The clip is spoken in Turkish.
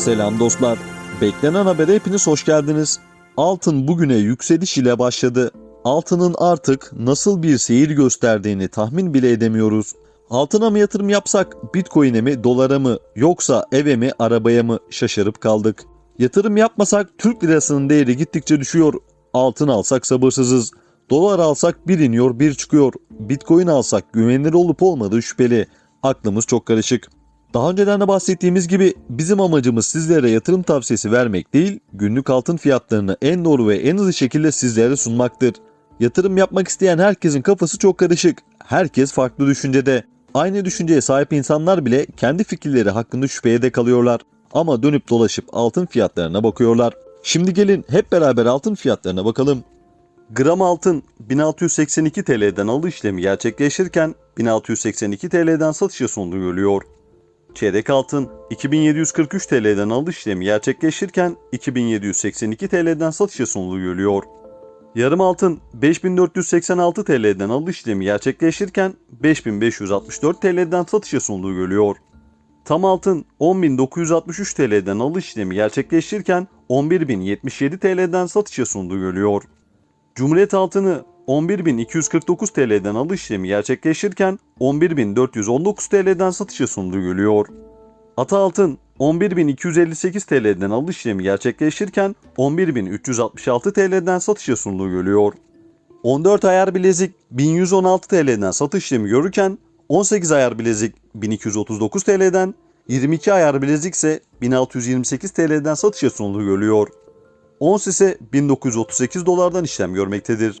Selam dostlar. Beklenen habere hepiniz hoş geldiniz. Altın bugüne yükseliş ile başladı. Altının artık nasıl bir seyir gösterdiğini tahmin bile edemiyoruz. Altına mı yatırım yapsak, bitcoin'e mi, dolara mı, yoksa eve mi, arabaya mı şaşırıp kaldık. Yatırım yapmasak Türk lirasının değeri gittikçe düşüyor. Altın alsak sabırsızız. Dolar alsak bir iniyor bir çıkıyor. Bitcoin alsak güvenilir olup olmadığı şüpheli. Aklımız çok karışık. Daha önceden de bahsettiğimiz gibi bizim amacımız sizlere yatırım tavsiyesi vermek değil, günlük altın fiyatlarını en doğru ve en hızlı şekilde sizlere sunmaktır. Yatırım yapmak isteyen herkesin kafası çok karışık. Herkes farklı düşüncede. Aynı düşünceye sahip insanlar bile kendi fikirleri hakkında şüpheye de kalıyorlar. Ama dönüp dolaşıp altın fiyatlarına bakıyorlar. Şimdi gelin hep beraber altın fiyatlarına bakalım. Gram altın 1682 TL'den alış işlemi gerçekleşirken 1682 TL'den satışa sunduğu görülüyor. Çeyrek altın 2743 TL'den alış işlemi gerçekleşirken 2782 TL'den satışa sunduğu görülüyor. Yarım altın 5486 TL'den alış işlemi gerçekleşirken 5564 TL'den satışa sunduğu görülüyor. Tam altın 10.963 TL'den alış işlemi gerçekleşirken 11.077 TL'den satışa sunduğu görülüyor. Cumhuriyet altını 11.249 TL'den alış işlemi gerçekleşirken 11.419 TL'den satışa sunduğu görülüyor. Ata altın 11.258 TL'den alış işlemi gerçekleşirken 11.366 TL'den satışa sunduğu görülüyor. 14 ayar bilezik 1116 TL'den satış işlemi görürken 18 ayar bilezik 1239 TL'den 22 ayar bilezik ise 1628 TL'den satışa sunduğu görülüyor. Ons ise 1938 dolardan işlem görmektedir.